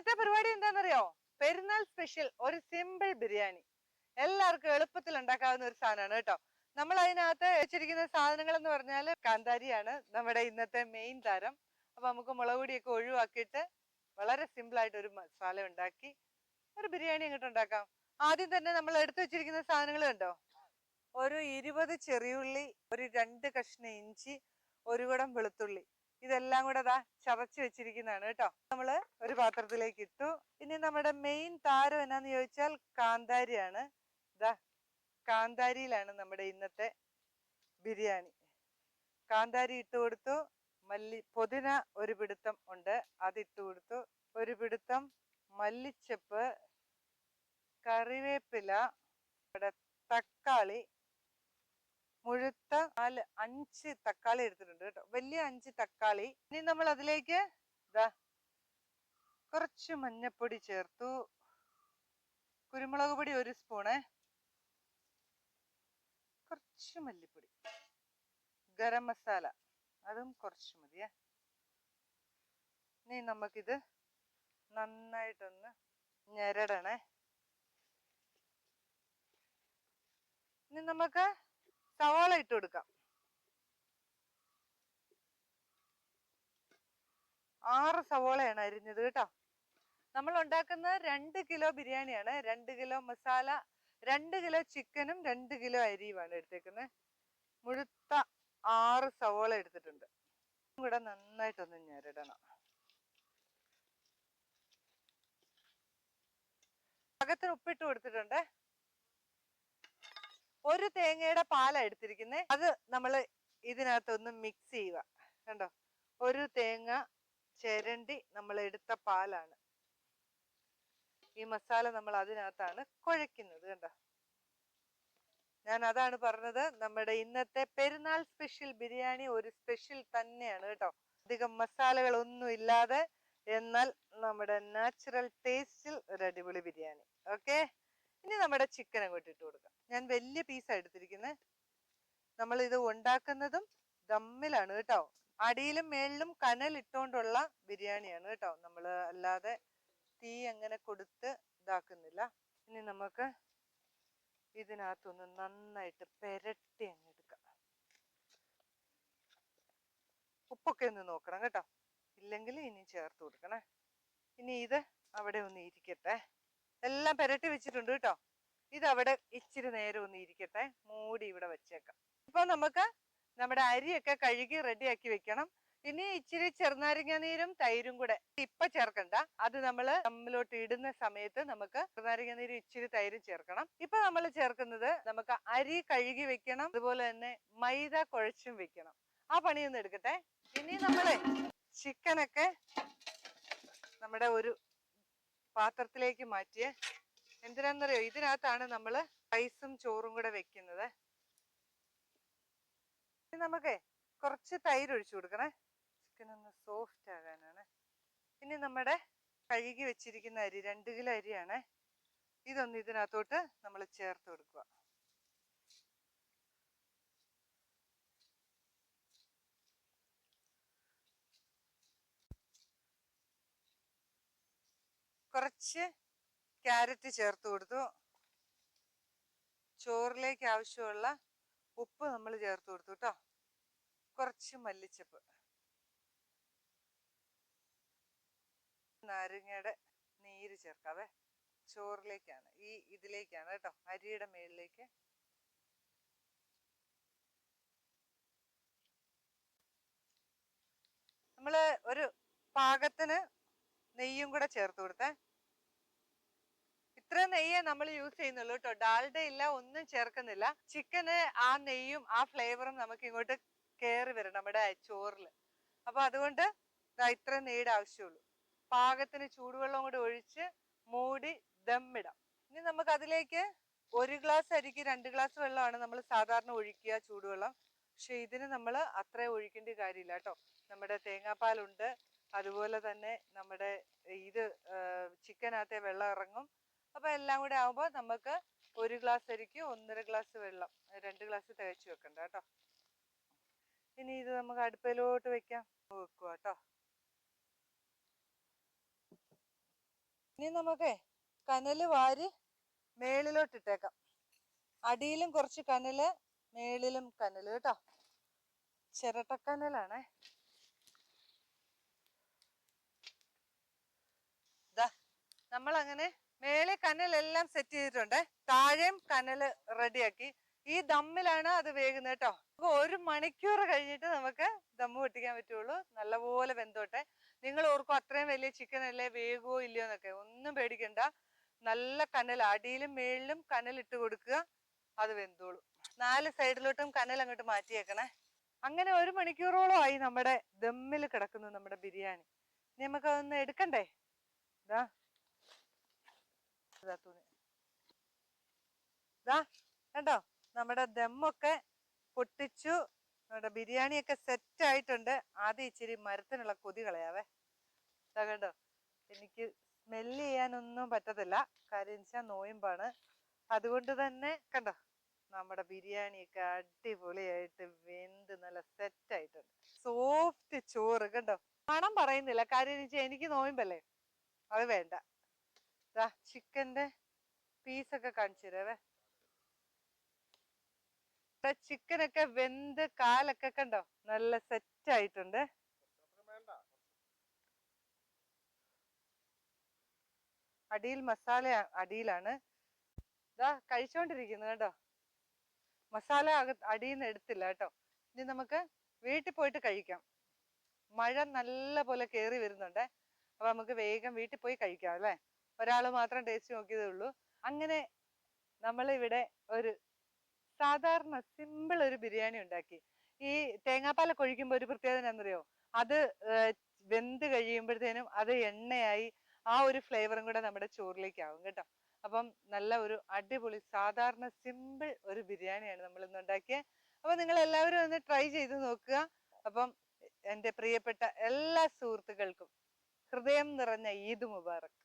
ഇന്നത്തെ പരിപാടി എന്താണെന്നറിയോ പെരുന്നാൾ സ്പെഷ്യൽ ഒരു സിമ്പിൾ ബിരിയാണി. എല്ലാവർക്കും എളുപ്പത്തിൽ ഉണ്ടാക്കാവുന്ന ഒരു സാധനമാണ് കേട്ടോ. നമ്മൾ അതിനകത്ത് വെച്ചിരിക്കുന്ന സാധനങ്ങൾ എന്ന് പറഞ്ഞാൽ കാന്താരിയാണ് നമ്മുടെ ഇന്നത്തെ മെയിൻ താരം. അപ്പൊ നമുക്ക് മുളക് പൊടിയൊക്കെ ഒഴിവാക്കിയിട്ട് വളരെ സിമ്പിൾ ആയിട്ട് ഒരു മസാല ഉണ്ടാക്കി ഒരു ബിരിയാണി അങ്ങോട്ട് ഉണ്ടാക്കാം. ആദ്യം തന്നെ നമ്മൾ എടുത്തു വെച്ചിരിക്കുന്ന സാധനങ്ങൾ കണ്ടോ? ഒരു ഇരുപത് ചെറിയുള്ളി ഒരു രണ്ട് കഷ്ണം ഇഞ്ചി ഒരു കുടം വെളുത്തുള്ളി. ഇതെല്ലാം കൂടെ ദാ ചതച്ച് വെച്ചിരിക്കുന്നതാണ് കേട്ടോ. നമ്മൾ ഒരു പാത്രത്തിലേക്ക് ഇട്ടു. ഇനി നമ്മുടെ മെയിൻ താരം എന്നാന്ന് ചോദിച്ചാൽ കാന്താരിയാണ്. ദാ കാന്താരിയിലാണ് നമ്മുടെ ഇന്നത്തെ ബിരിയാണി. കാന്താരി ഇട്ട് കൊടുത്തു. മല്ലി പൊതിന ഒരു പിടുത്തം ഉണ്ട്. അത് ഇട്ട് കൊടുത്തു. ഒരു പിടുത്തം മല്ലിച്ചപ്പ് കറിവേപ്പില തക്കാളി മുഴുത്ത നാല് അഞ്ച് തക്കാളി എടുത്തിട്ടുണ്ട് കേട്ടോ. വലിയ അഞ്ച് തക്കാളി. ഇനി നമ്മൾ അതിലേക്ക് ഇതാ കുറച്ച് മഞ്ഞപ്പൊടി ചേർത്തു. കുരുമുളക് പൊടി ഒരു സ്പൂണ്. കുറച്ച് മല്ലിപ്പൊടി. ഗരം മസാല. അതും കുറച്ച് മതിയേ. ഇനി നമുക്കിത് നന്നായിട്ടൊന്ന് ഞെരടണേ. ഇനി നമുക്ക് സവാള ഇട്ട് കൊടുക്കാം. ആറ് സവോളയാണ് അരിഞ്ഞത് കേട്ടോ. നമ്മൾ ഉണ്ടാക്കുന്ന രണ്ട് കിലോ ബിരിയാണിയാണ്. രണ്ട് കിലോ മസാല രണ്ട് കിലോ ചിക്കനും രണ്ട് കിലോ അരിയുമാണ് എടുത്തേക്കുന്നത്. മുഴുത്ത ആറ് സവാള എടുത്തിട്ടുണ്ട്. കൂടെ നന്നായിട്ടൊന്ന് ഞെരടണം. പാകത്തിന് ഉപ്പിട്ട് കൊടുത്തിട്ടുണ്ട്. ഒരു തേങ്ങയുടെ പാല എടുത്തിരിക്കുന്നത് അത് നമ്മൾ ഇതിനകത്തൊന്ന് മിക്സ് ചെയ്യുക. കണ്ടോ? ഒരു തേങ്ങ ചിരണ്ടി നമ്മൾ എടുത്ത പാലാണ്. ഈ മസാല നമ്മൾ അതിനകത്താണ് കുഴയ്ക്കുന്നത് കണ്ടോ? ഞാൻ അതാണ് പറഞ്ഞത് നമ്മുടെ ഇന്നത്തെ പെരുന്നാൾ സ്പെഷ്യൽ ബിരിയാണി ഒരു സ്പെഷ്യൽ തന്നെയാണ് കേട്ടോ. അധികം മസാലകളൊന്നും ഇല്ലാതെ എന്നാൽ നമ്മുടെ നാച്ചുറൽ ടേസ്റ്റിൽ ഒരു അടിപൊളി ബിരിയാണി. ഓക്കെ ഇനി നമ്മുടെ ചിക്കൻ അങ്ങോട്ട് ഇട്ട് കൊടുക്കാം. ഞാൻ വലിയ പീസാണ് എടുത്തിരിക്കുന്നത് നമ്മൾ ഇത് ഉണ്ടാക്കുന്നതും ദമ്മിലാണ് കേട്ടോ. അടിയിലും മേളിലും കനൽ ഇട്ടുകൊണ്ടുള്ള ബിരിയാണിയാണ് കേട്ടോ. നമ്മൾ അല്ലാതെ തീ അങ്ങനെ കൊടുത്ത് ഇതാക്കുന്നില്ല. ഇനി നമുക്ക് ഇതിനകത്തൊന്ന് നന്നായിട്ട് പെരട്ടി അങ്ങ് എടുക്കാം. ഉപ്പൊക്കെ ഒന്ന് നോക്കണം കേട്ടോ. ഇല്ലെങ്കിൽ ഇനി ചേർത്ത് കൊടുക്കണേ. ഇനി ഇത് അവിടെ ഒന്ന് ഇരിക്കട്ടെ. എല്ലാം പെരട്ടി വെച്ചിട്ടുണ്ട് കേട്ടോ. ഇതവിടെ ഇച്ചിരി നേരം ഒന്ന് ഇരിക്കട്ടെ. മൂടി ഇവിടെ വെച്ചേക്കാം. ഇപ്പൊ നമുക്ക് നമ്മുടെ അരിയൊക്കെ കഴുകി റെഡിയാക്കി വെക്കണം. ഇനി ഇച്ചിരി ചെറുനാരങ്ങ നീരും തൈരും കൂടെ ഇപ്പൊ ചേർക്കണ്ട. അത് നമ്മൾ നമ്മളോട്ട് ഇടുന്ന സമയത്ത് നമുക്ക് ചെറുനാരങ്ങ നീരും ഇച്ചിരി തൈരും ചേർക്കണം. ഇപ്പൊ നമ്മൾ ചേർക്കുന്നത് നമുക്ക് അരി കഴുകി വെക്കണം. അതുപോലെ തന്നെ മൈദ കുഴച്ചും വെക്കണം. ആ പണിയൊന്നും എടുക്കട്ടെ. ഇനി നമ്മളെ ചിക്കനൊക്കെ നമ്മുടെ ഒരു പാത്രത്തിലേക്ക് മാറ്റിയ. എന്തിനാന്നറിയോ? ഇതിനകത്താണ് നമ്മൾ റൈസും ചോറും കൂടെ വെക്കുന്നത്. നമുക്ക് കുറച്ച് തൈര് ഒഴിച്ചു കൊടുക്കണേ. ചിക്കൻ ഒന്ന് സോഫ്റ്റ് ആകാനാണ്. ഇനി നമ്മുടെ കഴുകി വെച്ചിരിക്കുന്ന അരി രണ്ട് കിലോ അരിയാണ്. ഇതൊന്ന് ഇതിനകത്തോട്ട് നമ്മൾ ചേർത്ത് കൊടുക്കുക. കുറച്ച് ക്യാരറ്റ് ചേർത്ത് കൊടുത്തു. ചോറിലേക്ക് ആവശ്യമുള്ള ഉപ്പ് നമ്മൾ ചേർത്ത് കൊടുത്തു കേട്ടോ കുറച്ച് മല്ലിച്ചപ്പ്. നാരങ്ങയുടെ നീര് ചേർക്കാവേ. ചോറിലേക്കാണ്. ഈ ഇതിലേക്കാണ് കേട്ടോ അരിയുടെ മേളിലേക്ക്. നമ്മൾ ഒരു പാകത്തിന് നെയ്യും കൂടെ ചേർത്ത് കൊടുത്തേ. ഇത്ര നെയ്യേ നമ്മൾ യൂസ് ചെയ്യുന്നുള്ളൂ കേട്ടോ. ഡാൽഡ ഇല്ല ഒന്നും ചേർക്കുന്നില്ല. ചിക്കന് ആ നെയ്യും ആ ഫ്ലേവറും നമുക്ക് ഇങ്ങോട്ട് കയറി വരും നമ്മുടെ ചോറിൽ അപ്പൊ അതുകൊണ്ട് ഇത്ര നെയ്യുടെ ആവശ്യമുള്ളൂ. പാകത്തിന് ചൂടുവെള്ളം കൂടെ ഒഴിച്ച് മൂടി ദമ്മിടാം ഇനി നമുക്ക് അതിലേക്ക് ഒരു ഗ്ലാസ് അരിക്ക് രണ്ട് ഗ്ലാസ് വെള്ളമാണ് നമ്മൾ സാധാരണ ഒഴിക്കുക ചൂടുവെള്ളം. പക്ഷെ ഇതിന് നമ്മൾ അത്ര ഒഴിക്കേണ്ട കാര്യമില്ല കേട്ടോ. നമ്മുടെ തേങ്ങാപ്പാലുണ്ട് അതുപോലെ തന്നെ നമ്മുടെ ഇത് ചിക്കനകത്തെ വെള്ളം ഇറങ്ങും. അപ്പൊ എല്ലാം കൂടെ ആകുമ്പോൾ നമുക്ക് ഒരു ഗ്ലാസ് അരിക്ക് ഒന്നര ഗ്ലാസ് വെള്ളം രണ്ട് ഗ്ലാസ് തികച്ചു വെക്കണ്ട കേട്ടോ ഇനി ഇത് നമുക്ക് അടുപ്പിലോട്ട് വെക്കാം. വെക്കുക കേട്ടോ ഇനി നമുക്ക് കനൽ വാരി മേളിലോട്ട് ഇട്ടേക്കാം. അടിയിലും കുറച്ച് കനൽ മേളിലും കനൽ കേട്ടോ ചിരട്ടക്കനലാണേ. നമ്മൾ അങ്ങനെ മേലെ കനലെല്ലാം സെറ്റ് ചെയ്തിട്ടുണ്ട്. താഴെയും കനൽ റെഡിയാക്കി ഈ ദമ്മിലാണ് അത് വേകുന്നത് കേട്ടോ. ഒരു മണിക്കൂർ കഴിഞ്ഞിട്ട് നമുക്ക് ദമ്മ് പൊട്ടിക്കാൻ പറ്റുള്ളൂ. നല്ലപോലെ വെന്തോട്ടെ. നിങ്ങൾ ഓർക്കും അത്രയും വലിയ ചിക്കൻ അല്ലേ വേഗോ ഇല്ലയോ എന്നൊക്കെ. ഒന്നും പേടിക്കണ്ട. നല്ല കനൽ അടിയിലും മേളിലും കനൽ ഇട്ട് കൊടുക്കുക. അത് വെന്തോളൂ. നാല് സൈഡിലോട്ടും കനൽ അങ്ങോട്ട് മാറ്റിയേക്കണേ. അങ്ങനെ ഒരു മണിക്കൂറോളം ആയി നമ്മുടെ ദമ്മിൽ കിടക്കുന്നു നമ്മുടെ ബിരിയാണി. ഇനി നമുക്ക് അതൊന്ന് എടുക്കണ്ടേ? ഇതാ ഇതാ തുണി ഇതാ കണ്ടോ? നമ്മുടെ ദമ്മൊക്കെ പൊട്ടിച്ചു. നമ്മുടെ ബിരിയാണിയൊക്കെ സെറ്റ് ആയിട്ടുണ്ട്. ആദ്യം ഇച്ചിരി മരത്തിനുള്ള കൊതി കളയാവേ. ഇതാ കണ്ടോ? എനിക്ക് സ്മെല്ല് ചെയ്യാനൊന്നും പറ്റത്തില്ല. കാര്യം വെച്ചാൽ നോയമ്പാണ്. അതുകൊണ്ട് തന്നെ കണ്ടോ? നമ്മുടെ ബിരിയാണിയൊക്കെ അടിപൊളിയായിട്ട് വെന്ത് നല്ല സെറ്റ് ആയിട്ടുണ്ട്. സോഫ്റ്റ് ചോറ് കണ്ടോ? മണം പറയുന്നില്ല. കാര്യം വെച്ചാൽ എനിക്ക് നോയമ്പല്ലേ? അത് വേണ്ട. ദാ ചിക്കന്റെ പീസൊക്കെ കാണിച്ചു തരാവേ ചിക്കനൊക്കെ വെന്ത് കാലൊക്കെ കണ്ടോ? നല്ല സെറ്റ് ആയിട്ടുണ്ട് അടിയിൽ മസാല അടിയിലാണ്. ഇതാ കഴിച്ചോണ്ടിരിക്കുന്നു കേട്ടോ മസാല അടിയിൽ നിന്ന് എടുത്തില്ല കേട്ടോ. ഇനി നമുക്ക് വീട്ടിൽ പോയിട്ട് കഴിക്കാം. മഴ നല്ല പോലെ കയറി വരുന്നുണ്ട്. അപ്പൊ നമുക്ക് വേഗം വീട്ടിൽ പോയി കഴിക്കാം അല്ലേ? ഒരാൾ മാത്രം ടേസ്റ്റ് നോക്കിയതേ ഉള്ളൂ. അങ്ങനെ നമ്മൾ ഇവിടെ ഒരു സാധാരണ സിമ്പിൾ ഒരു ബിരിയാണി ഉണ്ടാക്കി. ഈ തേങ്ങാപ്പാലൊക്കെ ഒഴിക്കുമ്പോൾ ഒരു പ്രത്യേകത എന്നറിയോ അത് വെന്ത് കഴിയുമ്പോഴത്തേനും അത് എണ്ണയായി ആ ഒരു ഫ്ലേവറും കൂടെ നമ്മുടെ ചോറിലേക്ക് ആവും കേട്ടോ. അപ്പം നല്ല ഒരു അടിപൊളി സാധാരണ സിമ്പിൾ ഒരു ബിരിയാണിയാണ് നമ്മൾ ഇന്ന് ഉണ്ടാക്കിയത് അപ്പോൾ നിങ്ങൾ എല്ലാവരും ഒന്ന് ട്രൈ ചെയ്ത് നോക്കുക. അപ്പം എന്റെ പ്രിയപ്പെട്ട എല്ലാ സുഹൃത്തുക്കൾക്കും ഹൃദയം നിറഞ്ഞ ഈദ് മുബാറക്.